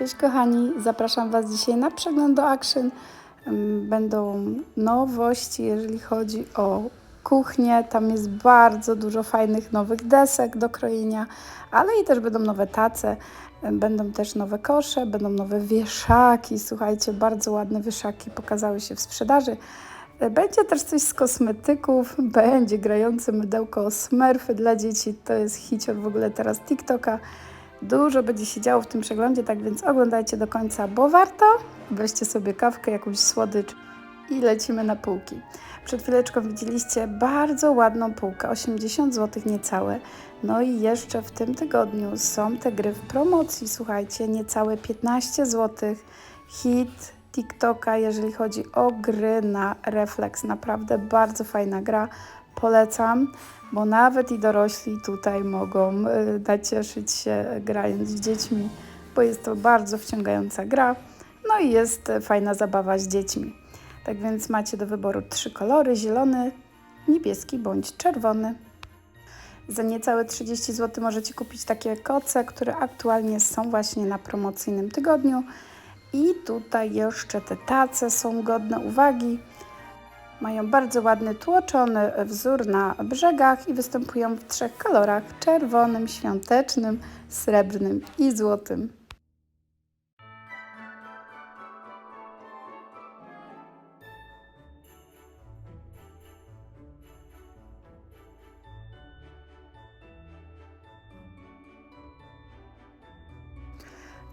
Cześć kochani, zapraszam Was dzisiaj na przegląd do Action. Będą nowości, jeżeli chodzi o kuchnię. Tam jest bardzo dużo fajnych nowych desek do krojenia, ale i też będą nowe tace, będą też nowe kosze, będą nowe wieszaki. Słuchajcie, bardzo ładne wieszaki pokazały się w sprzedaży. Y, Będzie też coś z kosmetyków, będzie grające mydełko Smurfy dla dzieci. To jest hicior w ogóle teraz TikToka. Dużo będzie się działo w tym przeglądzie, tak więc oglądajcie do końca, bo warto. Weźcie sobie kawkę, jakąś słodycz i lecimy na półki. Przed chwileczką widzieliście bardzo ładną półkę, 80 zł niecałe. No i jeszcze w tym tygodniu są te gry w promocji, słuchajcie, niecałe 15 zł. Hit TikToka, jeżeli chodzi o gry na refleks. Naprawdę bardzo fajna gra. Polecam, bo nawet i dorośli tutaj mogą y, nacieszyć się grając z dziećmi, bo jest to bardzo wciągająca gra. No i jest fajna zabawa z dziećmi. Tak więc macie do wyboru trzy kolory: zielony, niebieski bądź czerwony. Za niecałe 30 zł możecie kupić takie koce, które aktualnie są właśnie na promocyjnym tygodniu. I tutaj jeszcze te tace są godne uwagi. Mają bardzo ładny tłoczony wzór na brzegach i występują w trzech kolorach: czerwonym, świątecznym, srebrnym i złotym.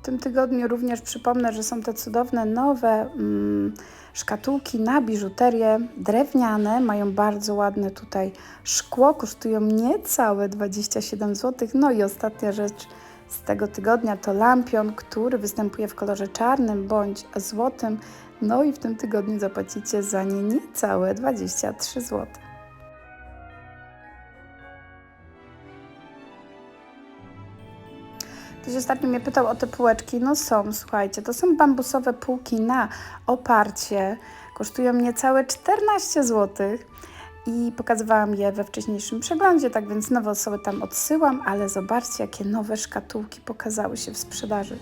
Tym tygodniu również przypomnę, że są te cudowne nowe mm, szkatułki na biżuterię drewniane. Mają bardzo ładne tutaj szkło, kosztują niecałe 27 zł. No i ostatnia rzecz z tego tygodnia to lampion, który występuje w kolorze czarnym bądź złotym. No i w tym tygodniu zapłacicie za nie niecałe 23 zł. Ktoś ostatnio mnie pytał o te półeczki. No są, słuchajcie, to są bambusowe półki na oparcie. Kosztują niecałe 14 zł. I pokazywałam je we wcześniejszym przeglądzie, tak więc nowe osoby tam odsyłam, ale zobaczcie, jakie nowe szkatułki pokazały się w sprzedaży.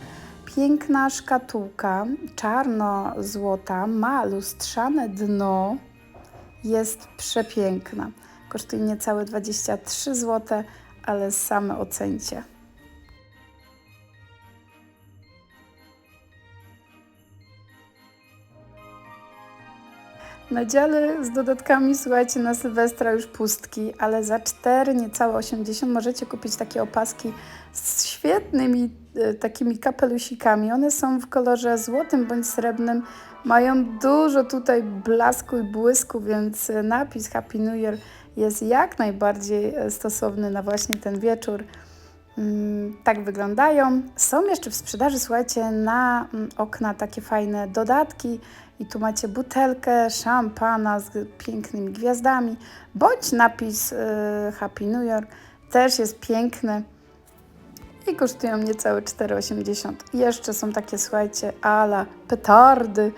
Piękna szkatułka, czarno-złota, ma lustrzane dno, jest przepiękna. Kosztuje niecałe 23 zł, ale same ocencie. Na dziale z dodatkami, słuchajcie, na Sylwestra już pustki, ale za 4, niecałe 80 możecie kupić takie opaski z świetnymi e, takimi kapelusikami. One są w kolorze złotym bądź srebrnym. Mają dużo tutaj blasku i błysku, więc e, napis Happy New Year jest jak najbardziej e, stosowny na właśnie ten wieczór. Mm, Tak wyglądają. Są jeszcze w sprzedaży, słuchajcie, na mm, okna takie fajne dodatki. I tu macie butelkę szampana z pięknymi gwiazdami, bądź napis y, Happy New York. Też jest piękny i kosztują niecałe 4,80. I jeszcze są takie, słuchajcie, ala petardy.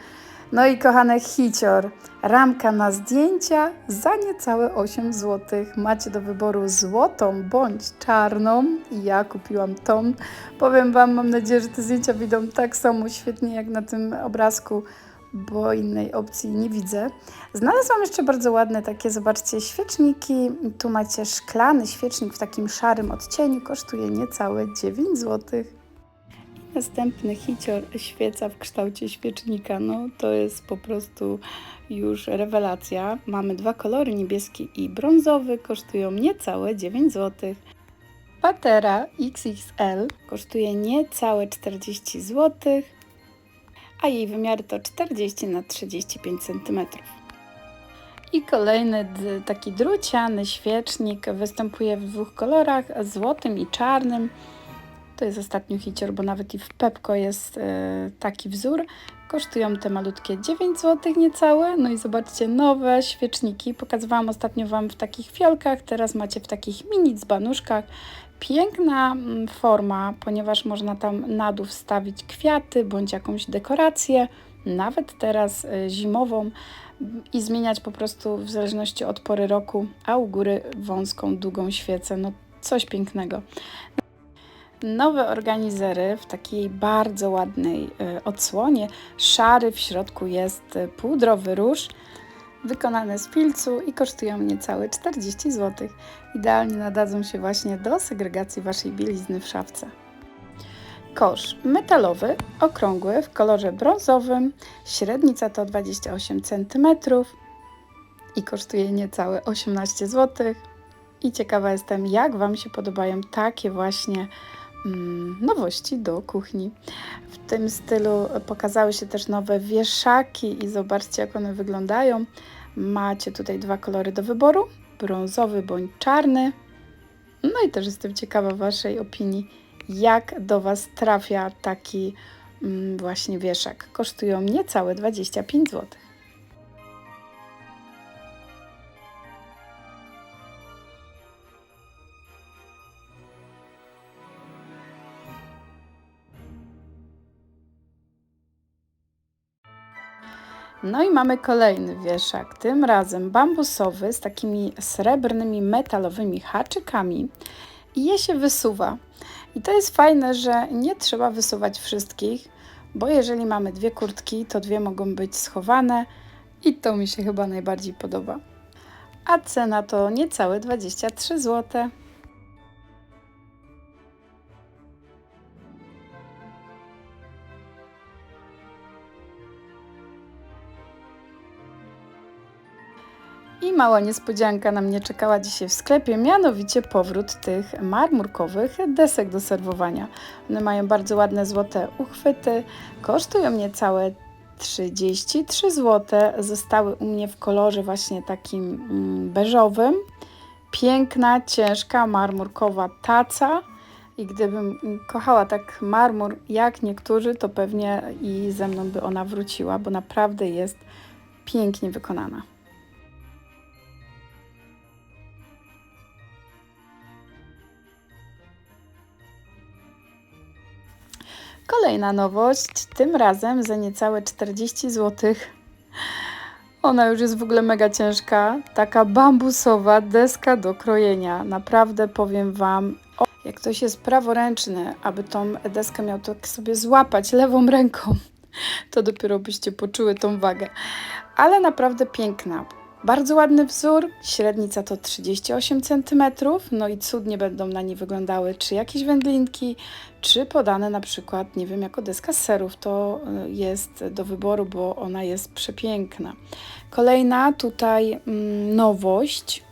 No i kochane hicior, ramka na zdjęcia za niecałe 8 zł. Macie do wyboru złotą bądź czarną. I ja kupiłam tą. Powiem Wam, mam nadzieję, że te zdjęcia wyjdą tak samo świetnie jak na tym obrazku, bo innej opcji nie widzę. Znalazłam jeszcze bardzo ładne takie, zobaczcie, świeczniki. Tu macie szklany świecznik w takim szarym odcieniu. Kosztuje niecałe 9 zł. Następny hicior, świeca w kształcie świecznika. No to jest po prostu już rewelacja. Mamy dwa kolory, niebieski i brązowy. Kosztują niecałe 9 zł. Patera XXL kosztuje niecałe 40 zł, a jej wymiary to 40 na 35 cm. I kolejny taki druciany świecznik występuje w dwóch kolorach, złotym i czarnym. To jest ostatnio hicior, bo nawet i w Pepko jest e, taki wzór. Kosztują te malutkie 9 zł niecałe. No i zobaczcie, nowe świeczniki. Pokazywałam ostatnio Wam w takich fiolkach, teraz macie w takich mini dzbanuszkach. Piękna mm, forma, ponieważ można tam na dół wstawić kwiaty bądź jakąś dekorację, nawet teraz e, zimową i zmieniać po prostu w zależności od pory roku, a u góry wąską, długą świecę. No coś pięknego. nowe organizery w takiej bardzo ładnej y, odsłonie. Szary, w środku jest y, pudrowy róż, wykonane z filcu i kosztują niecałe 40 zł. Idealnie nadadzą się właśnie do segregacji Waszej bielizny w szafce. Kosz metalowy, okrągły, w kolorze brązowym, średnica to 28 cm i kosztuje niecałe 18 zł. I ciekawa jestem, jak Wam się podobają takie właśnie nowości do kuchni. W tym stylu pokazały się też nowe wieszaki i zobaczcie, jak one wyglądają. Macie tutaj dwa kolory do wyboru: brązowy bądź czarny. No i też jestem ciekawa Waszej opinii, jak do Was trafia taki mm, właśnie wieszak. Kosztują niecałe 25 zł. No i mamy kolejny wieszak, tym razem bambusowy z takimi srebrnymi metalowymi haczykami i je się wysuwa. I to jest fajne, że nie trzeba wysuwać wszystkich, bo jeżeli mamy dwie kurtki, to dwie mogą być schowane i to mi się chyba najbardziej podoba. A cena to niecałe 23 zł. I mała niespodzianka na mnie czekała dzisiaj w sklepie, mianowicie powrót tych marmurkowych desek do serwowania. One mają bardzo ładne złote uchwyty, kosztują niecałe 33 zł. Zostały u mnie w kolorze właśnie takim mm, beżowym. Piękna, ciężka, marmurkowa taca. I gdybym kochała tak marmur jak niektórzy, to pewnie i ze mną by ona wróciła, bo naprawdę jest pięknie wykonana. Kolejna nowość, tym razem za niecałe 40 zł. Ona już jest w ogóle mega ciężka. Taka bambusowa deska do krojenia. Naprawdę powiem Wam, jak ktoś jest praworęczny, aby tą deskę miał tak sobie złapać lewą ręką, to dopiero byście poczuły tą wagę. Ale naprawdę piękna. Bardzo ładny wzór, średnica to 38 cm, no i cudnie będą na niej wyglądały czy jakieś wędlinki, czy podane na przykład, nie wiem, jako deska serów. To y, jest do wyboru, bo ona jest przepiękna. Kolejna tutaj mm, nowość.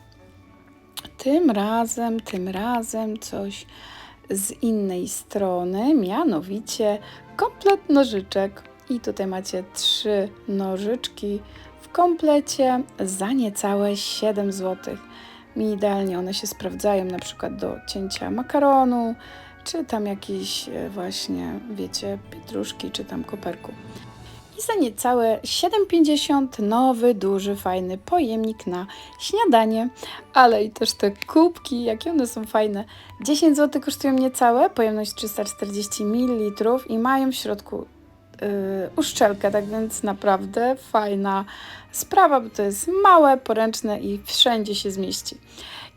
Tym razem, tym razem coś z innej strony, mianowicie komplet nożyczek. I tutaj macie trzy nożyczki komplecie za niecałe 7 zł. Mi idealnie one się sprawdzają na przykład do cięcia makaronu, czy tam jakieś e, właśnie, wiecie, pietruszki, czy tam koperku. I za niecałe 7,50 nowy, duży, fajny pojemnik na śniadanie, ale i też te kubki, jakie one są fajne. 10 zł kosztują niecałe, pojemność 340 ml i mają w środku uszczelkę, tak więc naprawdę fajna sprawa, bo to jest małe, poręczne i wszędzie się zmieści.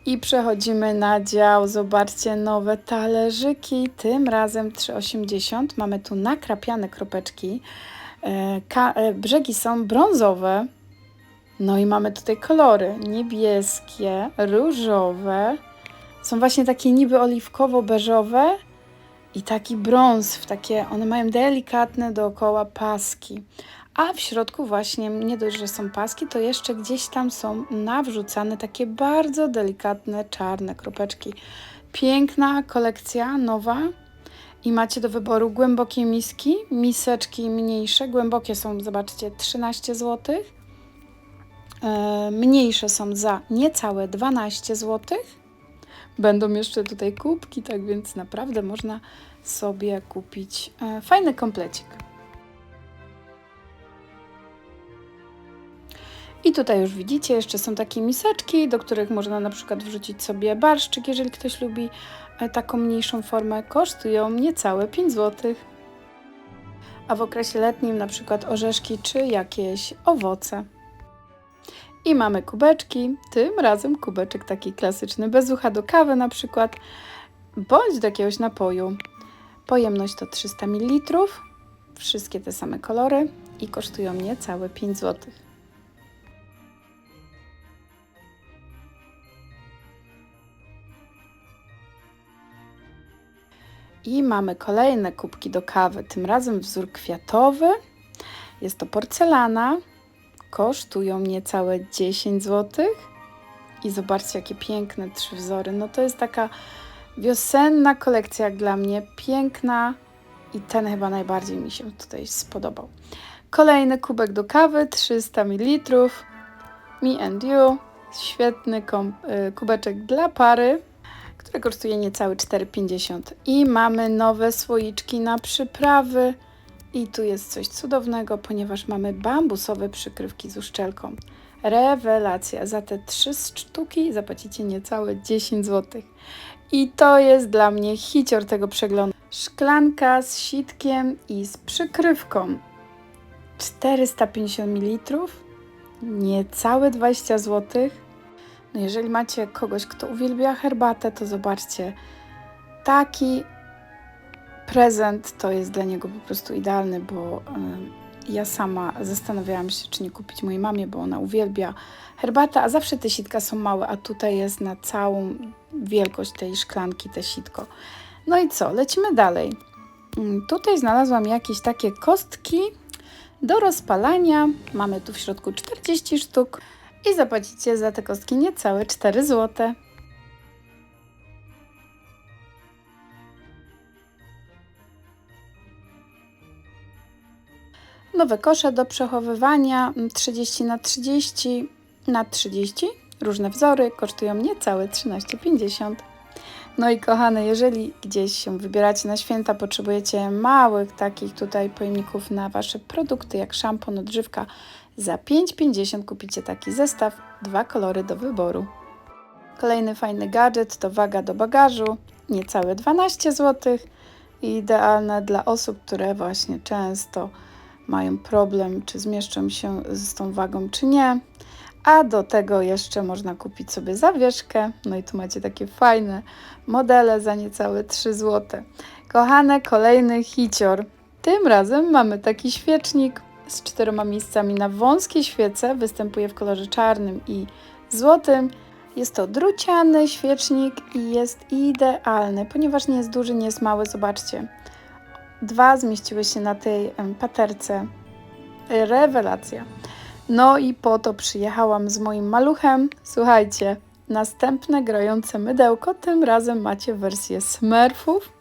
I przechodzimy na dział, zobaczcie, nowe talerzyki, tym razem 3,80. Mamy tu nakrapiane kropeczki, yy, brzegi są brązowe, no i mamy tutaj kolory. Niebieskie, różowe, są właśnie takie niby oliwkowo-beżowe, i taki brąz, w takie, one mają delikatne dookoła paski. A w środku właśnie nie dość, że są paski, to jeszcze gdzieś tam są nawrzucane takie bardzo delikatne czarne kropeczki. Piękna kolekcja, nowa. I macie do wyboru głębokie miski, miseczki mniejsze. Głębokie są, zobaczcie, 13 zł. E, mniejsze są za niecałe 12 zł. Będą jeszcze tutaj kubki, tak więc naprawdę można sobie kupić e, fajny komplecik. I tutaj już widzicie, jeszcze są takie miseczki, do których można na przykład wrzucić sobie barszczyk, jeżeli ktoś lubi e, taką mniejszą formę. Kosztują niecałe 5 zł. A w okresie letnim na przykład orzeszki czy jakieś owoce. I mamy kubeczki, tym razem kubeczek taki klasyczny, bez ucha do kawy na przykład. bądź do jakiegoś napoju. Pojemność to 300 ml, wszystkie te same kolory i kosztują niecałe 5 zł. I mamy kolejne kubki do kawy, tym razem wzór kwiatowy. Jest to porcelana, kosztują niecałe 10 zł. I zobaczcie, jakie piękne trzy wzory. No to jest taka wiosenna kolekcja jak dla mnie, piękna i ten chyba najbardziej mi się tutaj spodobał. Kolejny kubek do kawy, 300 ml. Me and You, świetny y, kubeczek dla pary, który kosztuje niecałe 4,50. I mamy nowe słoiczki na przyprawy. I tu jest coś cudownego, ponieważ mamy bambusowe przykrywki z uszczelką. Rewelacja. Za te trzy sztuki zapłacicie niecałe 10 zł. I to jest dla mnie hicior tego przeglądu. Szklanka z sitkiem i z przykrywką. 450 ml. Niecałe 20 zł. No jeżeli macie kogoś, kto uwielbia herbatę, to zobaczcie. Taki prezent to jest dla niego po prostu idealny, bo ja sama zastanawiałam się, czy nie kupić mojej mamie, bo ona uwielbia herbatę, a zawsze te sitka są małe, a tutaj jest na całą wielkość tej szklanki te sitko. No i co, lecimy dalej. Mm, tutaj znalazłam jakieś takie kostki do rozpalania. Mamy tu w środku 40 sztuk i zapłacicie za te kostki niecałe 4 zł. Nowe kosze do przechowywania 30 na 30 na 30. Różne wzory kosztują niecałe 13,50. No i kochane, jeżeli gdzieś się wybieracie na święta, potrzebujecie małych takich tutaj pojemników na Wasze produkty, jak szampon, odżywka, za 5,50 kupicie taki zestaw, dwa kolory do wyboru. Kolejny fajny gadżet to waga do bagażu, niecałe 12 zł i idealne dla osób, które właśnie często mają problem, czy zmieszczą się z tą wagą, czy nie. A do tego jeszcze można kupić sobie zawieszkę. No i tu macie takie fajne modele za niecałe 3 zł. Kochane, kolejny hicior. Tym razem mamy taki świecznik z czteroma miejscami na wąskiej świece. Występuje w kolorze czarnym i złotym. Jest to druciany świecznik i jest idealny, ponieważ nie jest duży, nie jest mały. Zobaczcie. Dwa zmieściły się na tej paterce. Rewelacja. No i po to przyjechałam z moim maluchem. Słuchajcie, następne grające mydełko, tym razem macie wersję smurfów.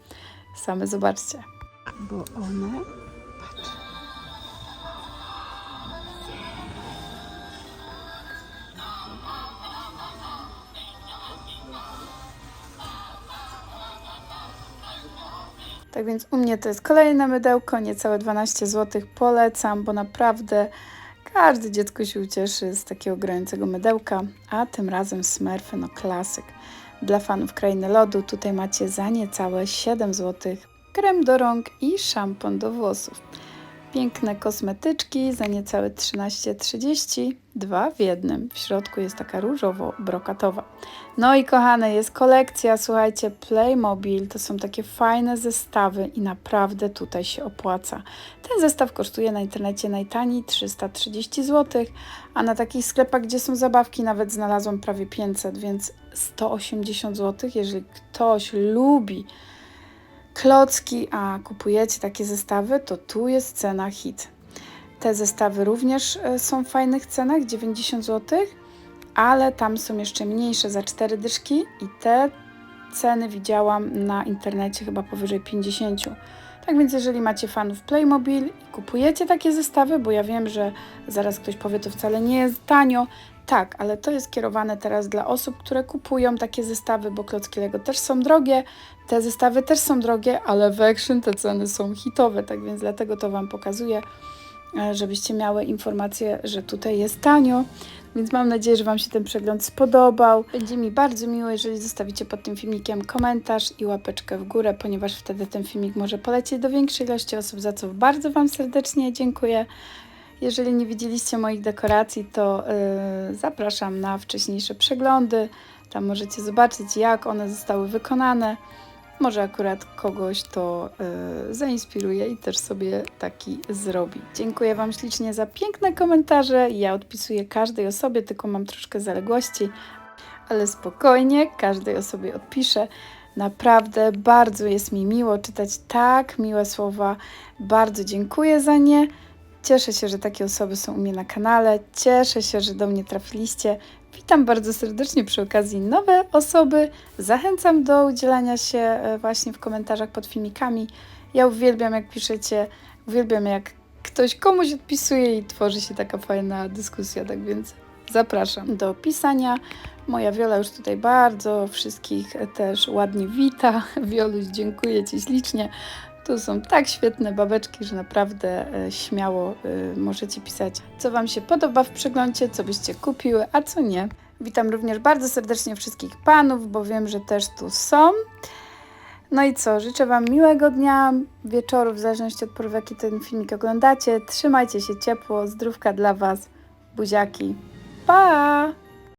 Same zobaczcie. Bo one Tak więc u mnie to jest kolejne mydełko, niecałe 12 zł. Polecam, bo naprawdę każde dziecko się ucieszy z takiego grającego mydełka, a tym razem Smurfy, no klasyk. Dla fanów Krainy Lodu tutaj macie za niecałe 7 zł krem do rąk i szampon do włosów. Piękne kosmetyczki za niecałe 13,30, dwa w jednym. W środku jest taka różowo-brokatowa. No i kochane, jest kolekcja, słuchajcie, Playmobil. To są takie fajne zestawy i naprawdę tutaj się opłaca. Ten zestaw kosztuje na internecie najtaniej 330 zł, a na takich sklepach, gdzie są zabawki, nawet znalazłam prawie 500, więc 180 zł. Jeżeli ktoś lubi klocki, a kupujecie takie zestawy, to tu jest cena hit. Te zestawy również e, są w fajnych cenach, 90 zł, ale tam są jeszcze mniejsze za 4 dyszki i te ceny widziałam na internecie chyba powyżej 50. Tak więc jeżeli macie fanów Playmobil i kupujecie takie zestawy, bo ja wiem, że zaraz ktoś powie, to wcale nie jest tanio, tak, ale to jest kierowane teraz dla osób, które kupują takie zestawy, bo klocki Lego też są drogie, te zestawy też są drogie, ale w Action te ceny są hitowe, tak więc dlatego to Wam pokazuję, e, żebyście miały informację, że tutaj jest tanio. Więc mam nadzieję, że Wam się ten przegląd spodobał. Będzie mi bardzo miło, jeżeli zostawicie pod tym filmikiem komentarz i łapeczkę w górę, ponieważ wtedy ten filmik może polecieć do większej ilości osób, za co bardzo Wam serdecznie dziękuję. Jeżeli nie widzieliście moich dekoracji, to yy, zapraszam na wcześniejsze przeglądy. Tam możecie zobaczyć, jak one zostały wykonane. Może akurat kogoś to y, zainspiruje i też sobie taki zrobi. Dziękuję Wam ślicznie za piękne komentarze. Ja odpisuję każdej osobie, tylko mam troszkę zaległości, ale spokojnie, każdej osobie odpiszę. Naprawdę bardzo jest mi miło czytać tak miłe słowa. Bardzo dziękuję za nie. Cieszę się, że takie osoby są u mnie na kanale. Cieszę się, że do mnie trafiliście. Witam bardzo serdecznie przy okazji nowe osoby. Zachęcam do udzielania się e, właśnie w komentarzach pod filmikami. Ja uwielbiam, jak piszecie, uwielbiam, jak ktoś komuś odpisuje i tworzy się taka fajna dyskusja. Tak więc zapraszam do pisania. Moja Wiola już tutaj bardzo wszystkich też ładnie wita. Wioluś, dziękuję Ci ślicznie. To są tak świetne babeczki, że naprawdę e, śmiało e, możecie pisać, co Wam się podoba w przeglądzie, co byście kupiły, a co nie. Witam również bardzo serdecznie wszystkich panów, bo wiem, że też tu są. No i co, życzę Wam miłego dnia, wieczoru, w zależności od pory, jaki ten filmik oglądacie. Trzymajcie się ciepło, zdrówka dla Was, buziaki. Pa!